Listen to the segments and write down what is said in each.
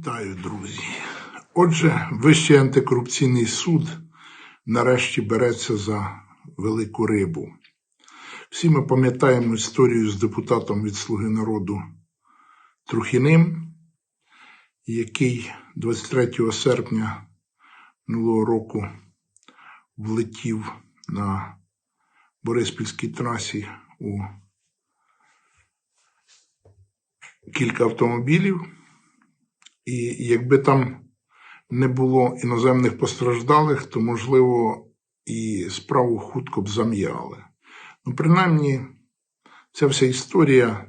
Вітаю, друзі. Отже, Вищий антикорупційний суд нарешті береться за велику рибу. Всі ми пам'ятаємо історію з депутатом від Слуги народу Трухіним, який 23 серпня минулого року влетів на Бориспільській трасі у кілька автомобілів. І якби там не було іноземних постраждалих, то, можливо, і справу хутко б зам'яли. Ну, принаймні, ця вся історія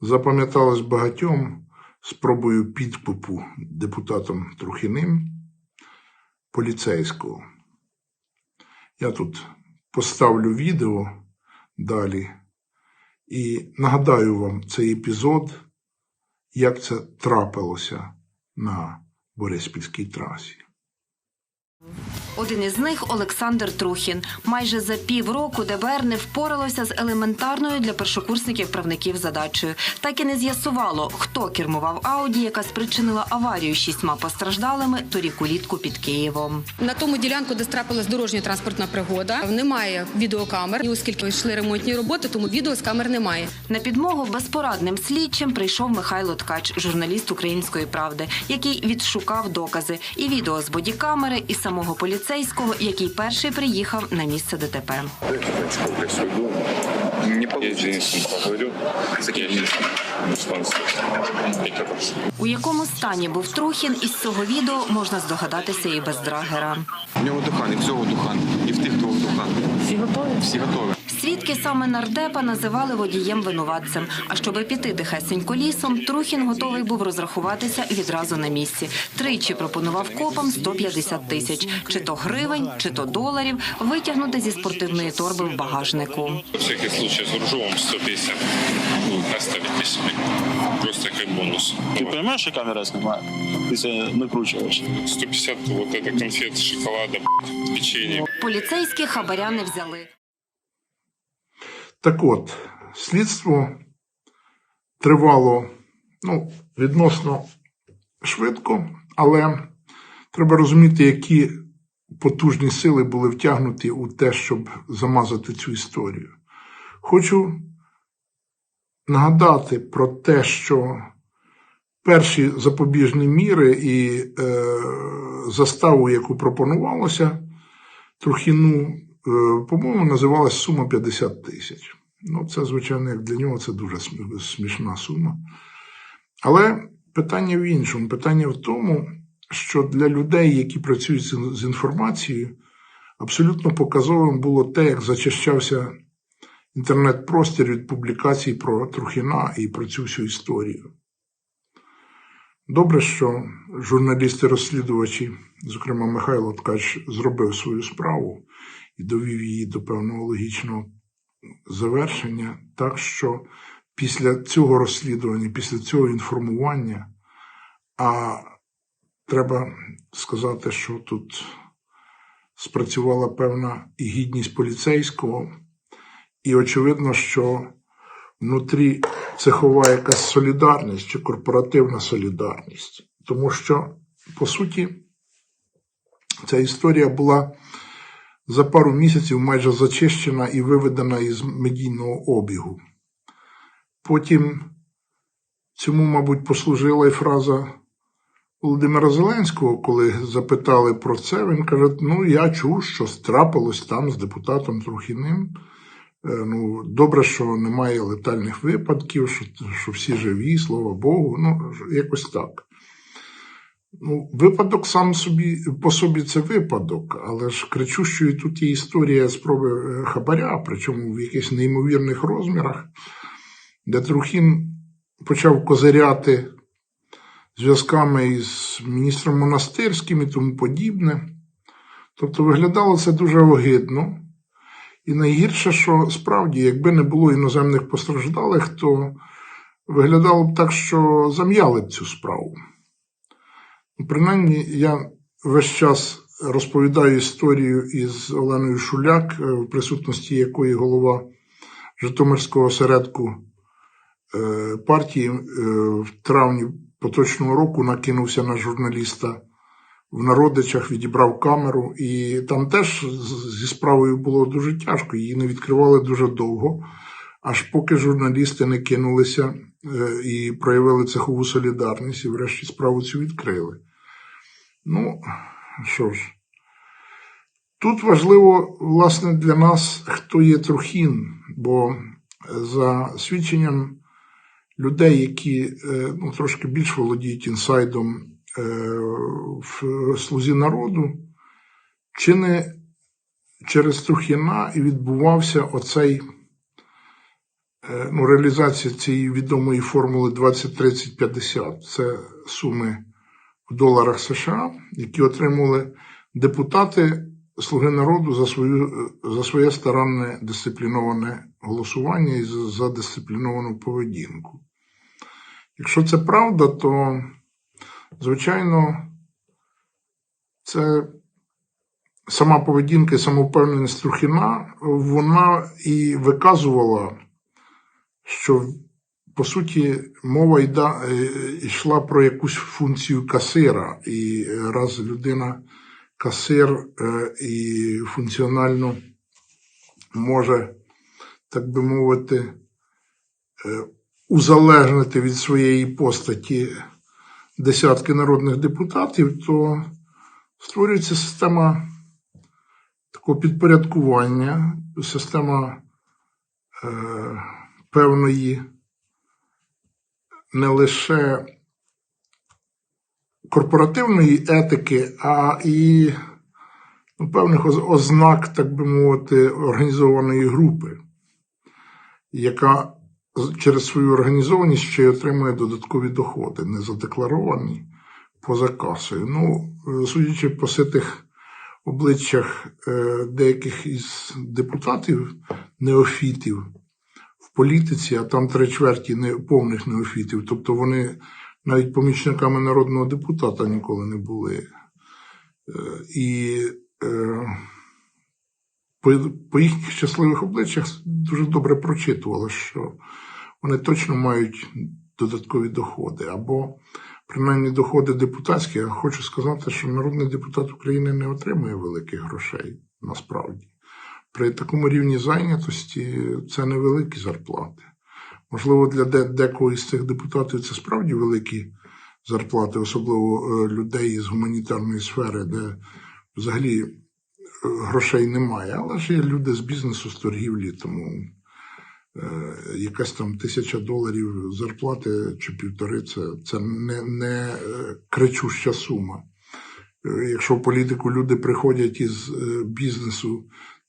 запам'яталась багатьом спробою підкупу депутатом Трухіним поліцейського. Я тут поставлю відео далі і нагадаю вам цей епізод, як це трапилося на Бориспільській трасі. Один із них Олександр Трухін. Майже за півроку ДБР не впоралося з елементарною для першокурсників правників задачею. Так і не з'ясувало, хто кермував Ауді, яка спричинила аварію з шістьма постраждалими торік улітку під Києвом. На тому ділянку, де трапилась дорожня транспортна пригода, немає відеокамер. І оскільки йшли ремонтні роботи, тому відео з камер немає. На підмогу безпорадним слідчим прийшов Михайло Ткач, журналіст Української правди, який відшукав докази і відео з бодікамери, і самого поліцейського, який перший приїхав на місце ДТП. Не поговорю. У якому стані був Трухін, із цього відео можна здогадатися і без драгера. У нього духан, і всього духан, і в тих двох духан. Всі готові? Всі готові. Свідки саме нардепа називали водієм винуватцем. А щоби піти тихесенько лісом, Трухін готовий був розрахуватися відразу на місці. Тричі пропонував копам 150 тисяч, чи то гривень, чи то доларів, витягнути зі спортивної торби в багажнику. На всякий случай с Ружовым 150 ну, оставите себе. Просто как бонус. Ты понимаешь, что камера снимает? Ты себя накручиваешь. 150 вот это конфет, шоколада, б***ь, печенье. Поліцейські хабаря не взяли. Так от, слідство тривало ну, відносно швидко, але треба розуміти, які потужні сили були втягнуті у те, щоб замазати цю історію. Хочу нагадати про те, що перші запобіжні міри і е, заставу, яку пропонувалося, Трухіну, по-моєму, називалась сума 50 тисяч. Ну, це, звичайно, як для нього це дуже смішна сума. Але питання в іншому. Питання в тому, що для людей, які працюють з інформацією, абсолютно показовим було те, як зачищався інтернет-простір від публікацій про Трухіна і про цю всю історію. Добре, що журналісти-розслідувачі, зокрема Михайло Ткач, зробив свою справу і довів її до певного логічного завершення, так що після цього розслідування, після цього інформування, а треба сказати, що тут спрацювала певна і гідність поліцейського, і очевидно, що внутрі цехова якась солідарність чи корпоративна солідарність. Тому що, по суті, ця історія була за пару місяців майже зачищена і виведена із медійного обігу. Потім цьому, мабуть, послужила і фраза Володимира Зеленського, коли запитали про це, він каже: Ну, я чув, що трапилось там з депутатом Трухіним. Е, Ну, добре, що немає летальних випадків, що, що всі живі, слава Богу. Ну, якось так. Ну, випадок сам собі по собі це випадок, але ж кричущою тут є історія спроби е, хабаря, причому в якихось неймовірних розмірах, де Трухін почав козиряти зв'язками із міністром монастирським і тому подібне. Тобто виглядало це дуже огидно. І найгірше, що справді, якби не було іноземних постраждалих, то виглядало б так, що зам'яли б цю справу. Принаймні, я весь час розповідаю історію із Оленою Шуляк, е, в присутності якої голова Житомирського осередку е, партії е, в травні поточного року накинувся на журналіста в народичах, відібрав камеру, і там теж зі справою було дуже тяжко. Її не відкривали дуже довго, аж поки журналісти не кинулися і проявили цехову солідарність, і врешті справу цю відкрили. Ну, що ж, тут важливо, власне, для нас, хто є Трухін, бо за свідченням людей, які е, ну, трошки більш володіють інсайдом е, в слузі народу, чи не через Трухіна і відбувався оцей е, ну, реалізація цієї відомої формули 20-30-50. Це суми в доларах США, які отримували депутати Слуги народу за свою за своє старанне дисципліноване голосування і за, за дисципліновану поведінку. Якщо це правда, то звичайно це сама поведінка і самовпевненість Трухіна, вона і виказувала, що по суті мова е, йшла про якусь функцію касира, і раз людина касир е, і функціонально може, так би мовити, е, узалежнити від своєї постаті десятки народних депутатів, то створюється система такого підпорядкування, система е, певної не лише корпоративної етики, а і ну, певних ознак, так би мовити, організованої групи, яка через свою організованість ще й отримує додаткові доходи, не задекларовані поза касою. Ну, судячи по ситих обличчях е, деяких із депутатів, неофітів політиці, а там три чверті не, повних неофітів, тобто вони навіть помічниками народного депутата ніколи не були. Е, І е, по, їхніх щасливих обличчях дуже добре прочитувало, що вони точно мають додаткові доходи. Або принаймні доходи депутатські. Я хочу сказати, що народний депутат України не отримує великих грошей насправді. При такому рівні зайнятості це невеликі зарплати. Можливо, для декого із цих депутатів це справді великі зарплати, особливо е, людей з гуманітарної сфери, де взагалі е, грошей немає. Але ж є люди з бізнесу, з торгівлі, тому е, якась там тисяча доларів зарплати чи півтори це, це не, не кричуща сума. Якщо в політику люди приходять із бізнесу,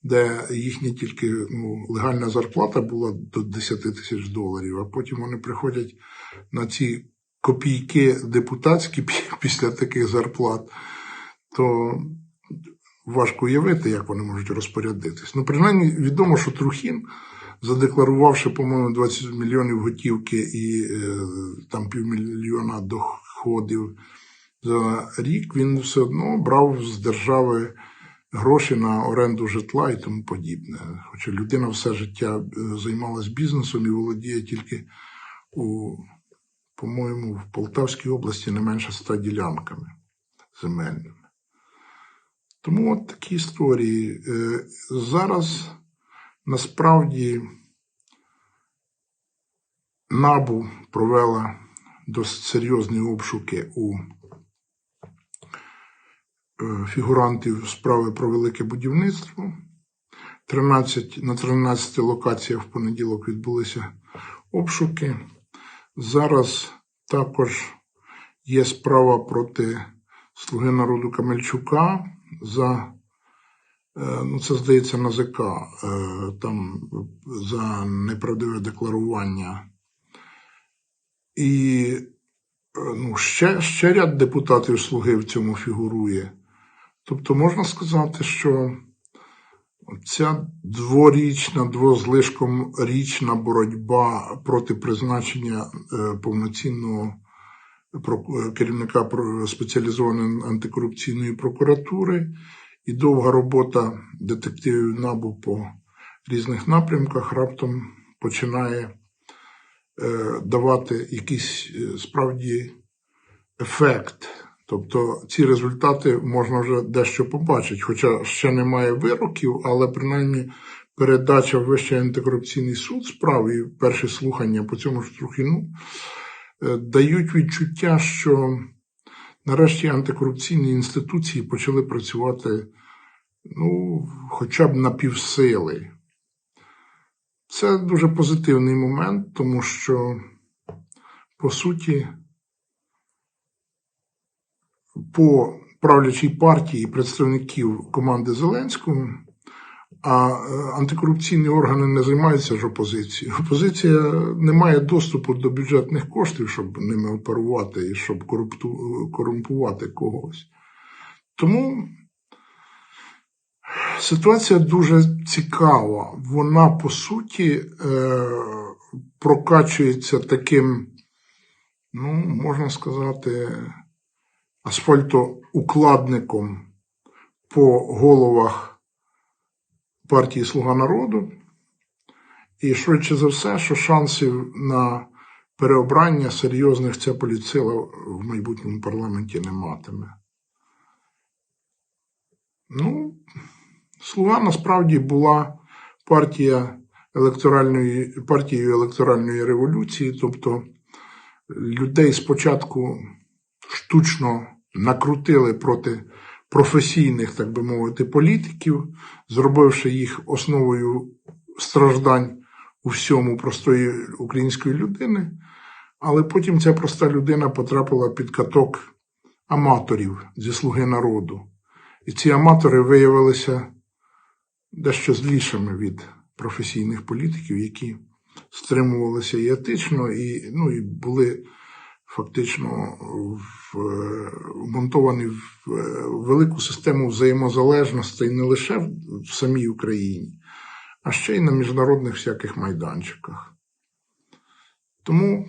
де їхня тільки ну, легальна зарплата була до 10 тисяч доларів, а потім вони приходять на ці копійки депутатські після таких зарплат, то важко уявити, як вони можуть розпорядитись. Ну, принаймні, відомо, що Трухін, задекларувавши, по-моєму, 20 мільйонів готівки і е, там півмільйона доходів за рік, він все одно брав з держави гроші на оренду житла і тому подібне. Хоча людина все життя е, займалась бізнесом і володіє тільки у, по-моєму, в Полтавській області не менше ста ділянками земельними. Тому от такі історії. Е, Зараз насправді НАБУ провела досить серйозні обшуки у фігурантів справи про велике будівництво. 13, на 13 локаціях в понеділок відбулися обшуки. Зараз також є справа проти Слуги народу Камельчука за, е, ну це здається, НАЗК, е, там за неправдиве декларування. І е, ну, ще, ще ряд депутатів Слуги в цьому фігурує. Тобто можна сказати, що ця дворічна, двозлишком річна боротьба проти призначення е, повноцінного прок- керівника спеціалізованої антикорупційної прокуратури і довга робота детективів НАБУ по різних напрямках раптом починає е, давати якісь е, справді ефект. Тобто ці результати можна вже дещо побачити, хоча ще немає вироків, але принаймні передача в Вищий антикорупційний суд справ і перші слухання по цьому ж Трухіну е, дають відчуття, що нарешті антикорупційні інституції почали працювати ну, хоча б на півсили. Це дуже позитивний момент, тому що, по суті, по правлячій партії представників команди Зеленського, а е, антикорупційні органи не займаються ж опозицією. Опозиція не має доступу до бюджетних коштів, щоб ними оперувати і щоб корумпувати когось. Тому ситуація дуже цікава. Вона, по суті, е, прокачується таким, ну, можна сказати, асфальтоукладником по головах партії Слуга народу. І швидше за все, що шансів на переобрання серйозних ця політсила в майбутньому парламенті не матиме. Ну, Слуга насправді була партія електоральної, партією електоральної революції, тобто людей спочатку штучно накрутили проти професійних, так би мовити, політиків, зробивши їх основою страждань у всьому простої української людини. Але потім ця проста людина потрапила під каток аматорів зі слуги народу. І ці аматори виявилися дещо злішими від професійних політиків, які стримувалися і етично, і, ну, і були фактично в, е, е, велику систему взаємозалежностей не лише в, в самій Україні, а ще й на міжнародних всяких майданчиках. Тому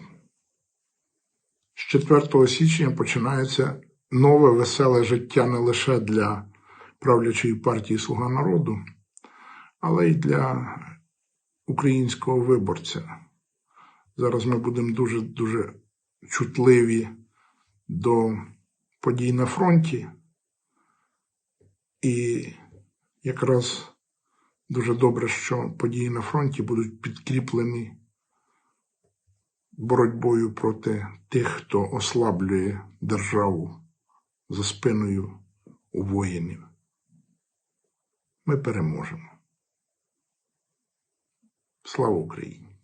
з 4 січня починається нове веселе життя не лише для правлячої партії Слуга народу, але й для українського виборця. Зараз ми будемо дуже дуже чутливі до подій на фронті, і якраз дуже добре, що події на фронті будуть підкріплені боротьбою проти тих, хто ослаблює державу за спиною у воїнів. Ми переможемо. Слава Україні!